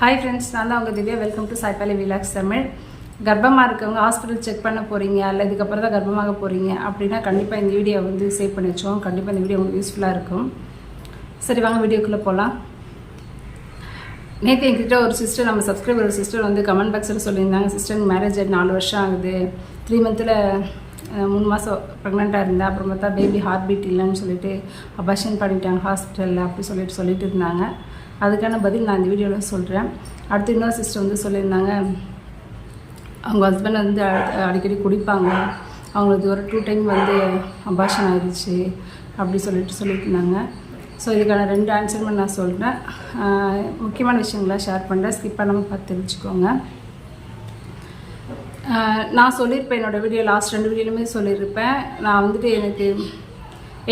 Hi friends நான் தான் உங்கள் Divya. Welcome to Saipali vlogs Tamil கர்ப்பமாக இருக்கவங்க ஹாஸ்பிட்டல் செக் பண்ண போகிறீங்க இல்லை இதுக்கப்புறம் தான் கர்ப்பமாக போகிறீங்க அப்படின்னா கண்டிப்பாக இந்த வீடியோ வந்து சேவ் பண்ணி வச்சோம் கண்டிப்பாக இந்த வீடியோ உங்களுக்கு யூஸ்ஃபுல்லாக இருக்கும். சரி வாங்க வீடியோக்குள்ளே போகலாம் நேற்று எங்கிட்ட ஒரு சிஸ்டர் நம்ம சப்ஸ்கிரைபர் ஒரு சிஸ்டர் வந்து கமெண்ட் பாக்ஸில் சொல்லியிருந்தாங்க சிஸ்டர் மேரேஜ் ஆகி நாலு வருஷம் ஆகுது. த்ரீ மந்தில் மூணு மாதம் ப்ரெக்னெண்ட்டாக இருந்தேன் அப்புறம் பார்த்தா பேபி ஹார்ட் பீட் இல்லைன்னு சொல்லிட்டு அபாஷன் பண்ணிட்டாங்க ஹாஸ்பிட்டலில் அப்படி சொல்லிட்டு சொல்லிட்டு இருந்தாங்க. அதுக்கான பதில் நான் இந்த வீடியோவில் சொல்கிறேன் அடுத்து இன்னொரு சிஸ்டர் வந்து சொல்லியிருந்தாங்க அவங்க ஹஸ்பண்ட் வந்து அடிக்கடி குடிப்பாங்க. அவங்களுக்கு ஒரு டூ டைம் வந்து அபாஷன் ஆயிடுச்சு அப்படி சொல்லிட்டு சொல்லிட்டு இருந்தாங்க ஸோ இதுக்கான ரெண்டு ஆன்சருமே நான் சொல்கிறேன் முக்கியமான விஷயங்களை ஷேர் பண்ணுறேன் ஸ்கிப் பண்ணாமல் பார்த்து தெரிஞ்சுக்கோங்க. நான் சொல்லியிருப்பேன் என்னோடய வீடியோ லாஸ்ட் ரெண்டு வீடியோலுமே சொல்லியிருப்பேன். நான் வந்துட்டு எனக்கு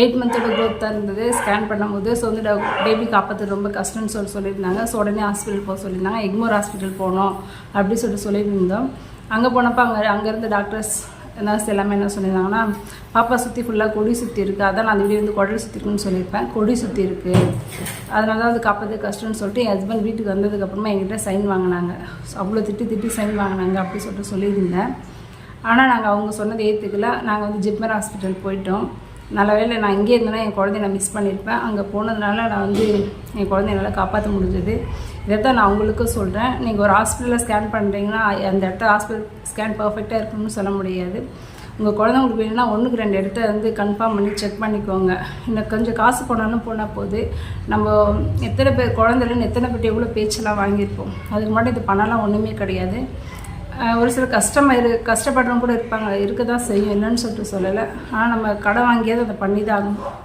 எயிட் மந்தோட க்ரோத் தான் இருந்தது. ஸ்கேன் பண்ணும்போது ஸோ வந்து பேபி காப்பாற்று ரொம்ப கஷ்டம்னு சொல்லி சொல்லியிருந்தாங்க. ஸோ உடனே ஹாஸ்பிட்டல் போக சொல்லியிருந்தாங்க. எக்மோர் ஹாஸ்பிட்டல் போனோம் அப்படி சொல்லிட்டு சொல்லியிருந்தோம். அங்கே போனப்போ அங்கே அங்கே இருந்த டாக்டர்ஸ் நர்ஸ் எல்லாமே என்ன சொல்லியிருந்தாங்கன்னா பாப்பா சுற்றி ஃபுல்லாக கொடி சுற்றி இருக்குது அதான் நான் அந்த வீடியோ வந்து குடல் சுற்றி இருக்குன்னு சொல்லியிருப்பேன். கொடி சுற்றி இருக்குது அதனால தான் அது காப்பது கஷ்டம்னு சொல்லிட்டு என் ஹஸ்பண்ட் வீட்டுக்கு வந்ததுக்கப்புறமா என்கிட்ட சைன் வாங்கினாங்க. அவ்வளோ திட்டி திட்டி சைன் வாங்கினாங்க அப்படி சொல்லிட்டு சொல்லியிருந்தேன். ஆனால் நாங்கள் அவங்க சொன்னதை ஏற்றுக்கல நாங்கள் வந்து ஜிப்மர் ஹாஸ்பிட்டல் போயிட்டோம். நல்ல வேலை நான் இங்கே இருந்தேன்னா என் குழந்தைய நான் மிஸ் பண்ணியிருப்பேன். அங்கே போனதுனால நான் வந்து என் குழந்தைய என்னால் காப்பாற்ற முடிஞ்சது. இதை தான் நான் உங்களுக்கும் சொல்கிறேன் நீங்கள் ஒரு ஹாஸ்பிட்டலில் ஸ்கேன் பண்ணுறீங்கன்னா அந்த இடத்த ஹாஸ்பிட்டல் ஸ்கேன் பர்ஃபெக்டாக இருக்கணும்னு சொல்ல முடியாது. உங்கள் குழந்தை உங்களுக்கு வேணும்னா ஒன்றுக்கு ரெண்டு இடத்த வந்து கன்ஃபார்ம் பண்ணி செக் பண்ணிக்கோங்க. இன்னும் கொஞ்சம் காசு போனாலும் போனால் போது. நம்ம எத்தனை பேர் குழந்தைலன்னு எத்தனை பேர் எவ்வளோ பேச்செல்லாம் வாங்கியிருப்போம்? அதுக்கு முன்னாடி இது பண்ணலாம் ஒன்றுமே கிடையாது. ஒரு சில கஷ்டமாக இரு கஷ்டப்படுறவங்க கூட இருப்பாங்க. இருக்க தான் செய்யும். இல்லைன்னு சொல்லிட்டு சொல்லலை. ஆனால் நம்ம கடன் வாங்கியாவது அதை பண்ணி தான் ஆகணும்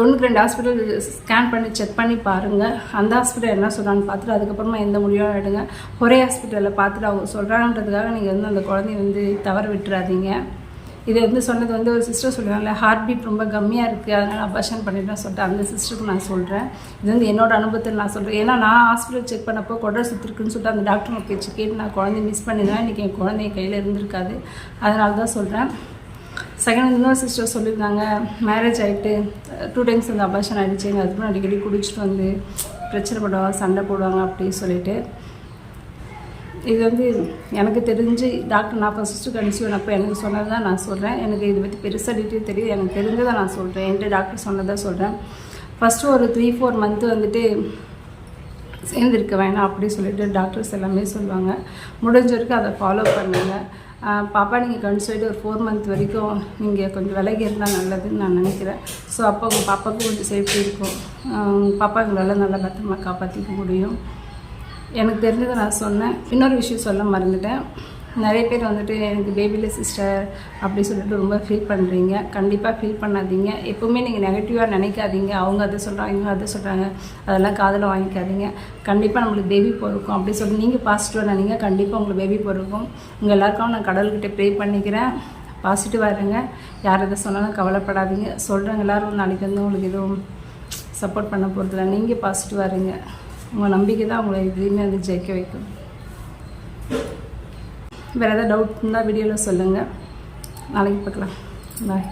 ஒன்றுக்கு ரெண்டு ஹாஸ்பிட்டல் ஸ்கேன் பண்ணி செக் பண்ணி பாருங்கள் அந்த ஹாஸ்பிட்டல் என்ன சொல்கிறான்னு பார்த்துட்டு அதுக்கப்புறமா எந்த முடிவும் எடுங்க. ஒரே ஹாஸ்பிட்டலில் பார்த்துட்டு அவங்க சொல்கிறாங்கன்றதுக்காக நீங்கள் வந்து அந்த குழந்தைய வந்து தவற விட்டுறாதீங்க. இது வந்து சொன்னது வந்து ஒரு சிஸ்டர் சொல்கிறாங்கல்ல ஹார்ட் பீட் ரொம்ப கம்மியாக இருக்குது அதனால் அபாஷன் பண்ணிட்டேன் சொல்லிட்டு அந்த சிஸ்டருக்கு நான் சொல்கிறேன் இது வந்து என்னோடய அனுபவத்தில் நான் சொல்கிறேன் ஏன்னா நான் ஹாஸ்பிட்டல் செக் பண்ணப்போ குடல் சுற்றிருக்குன்னு சொல்லிட்டு அந்த டாக்டர் பேச்சு கேட்டு நான் குழந்தைய மிஸ் பண்ணிதான் இன்றைக்கி என் குழந்தைய கையில் இருந்திருக்காது. அதனால தான் சொல்கிறேன் செகண்ட் இன்னொரு சிஸ்டர் சொல்லியிருந்தாங்க மேரேஜ் ஆகிட்டு டூ டைம்ஸ் வந்து அபாஷன் ஆகிடுச்சு எங்கள் ஹஸ்பண்ட் அடிக்கடி குடிச்சிட்டு வந்து பிரச்சனை போடுவாங்க சண்டை போடுவாங்க அப்படின்னு சொல்லிட்டு. இது வந்து எனக்கு தெரிஞ்சு டாக்டர் நான் ஃபஸ்ட்டு கன்சியூன் அப்போ எனக்கு சொன்னது தான் நான் சொல்கிறேன் எனக்கு இதை பற்றி பெருசாக டீட்டெயில் தெரியுது. எனக்கு தெரிஞ்சதை நான் சொல்கிறேன் என்கிட்ட டாக்டர் சொன்னதை சொல்கிறேன் ஃபஸ்ட்டு ஒரு த்ரீ ஃபோர் மந்த்து வந்துட்டு சேர்ந்துருக்க வேணாம் அப்படி சொல்லிட்டு டாக்டர்ஸ் எல்லாமே சொல்லுவாங்க. முடிஞ்ச வரைக்கும் அதை ஃபாலோ பண்ணுங்க. பாப்பா நீங்கள் கன்சைடு ஒரு ஃபோர் மந்த் வரைக்கும் நீங்கள் கொஞ்சம் விலகி இருந்தால் நல்லதுன்னு நான் நினைக்கிறேன். ஸோ அப்போ உங்கள் பாப்பாவுக்கு கொஞ்சம் சேஃப்டி இருக்கும். பாப்பா எங்களால் நல்லா பத்திரமா காப்பாற்றிக்க முடியும். எனக்கு தெரிஞ்சதை நான் சொன்னேன். இன்னொரு விஷயம் சொல்ல மறந்துட்டேன். நிறைய பேர் வந்துட்டு எனக்கு பேபியில் சிஸ்டர் அப்படி சொல்லிட்டு ரொம்ப ஃபீல் பண்ணுறீங்க கண்டிப்பாக ஃபீல் பண்ணாதீங்க. எப்போவுமே நீங்கள் நெகட்டிவாக நினைக்காதீங்க. அவங்க அதை சொல்கிறாங்க இவங்க அதை சொல்கிறாங்க அதெல்லாம் காதில் வாங்கிக்காதீங்க. கண்டிப்பாக நம்மளுக்கு பேபி பிறக்கும். அப்படி சொல்லி நீங்கள் பாசிட்டிவாக நினைங்க. கண்டிப்பாக உங்களுக்கு பேபி பிறக்கும். உங்கள் எல்லாருக்கும் நான் கடவுள்கிட்ட ப்ரே பண்ணிக்கிறேன். பாசிட்டிவாக இருங்க. யார் எதை சொன்னாலும் கவலைப்படாதீங்க. சொல்கிறவங்க எல்லாரும் நாளைக்கு வந்து உங்களுக்கு எதுவும் சப்போர்ட் பண்ண போகிறதில்ல நீங்கள் பாசிட்டிவாக இருங்க. உங்கள் நம்பிக்கை தான் உங்களை எதுவுமே வந்து ஜெயிக்க வைக்கும். வேறு ஏதாவது டவுட் இருந்தால் வீடியோவில் சொல்லுங்கள் நாளைக்கு பார்க்கலாம். பாய்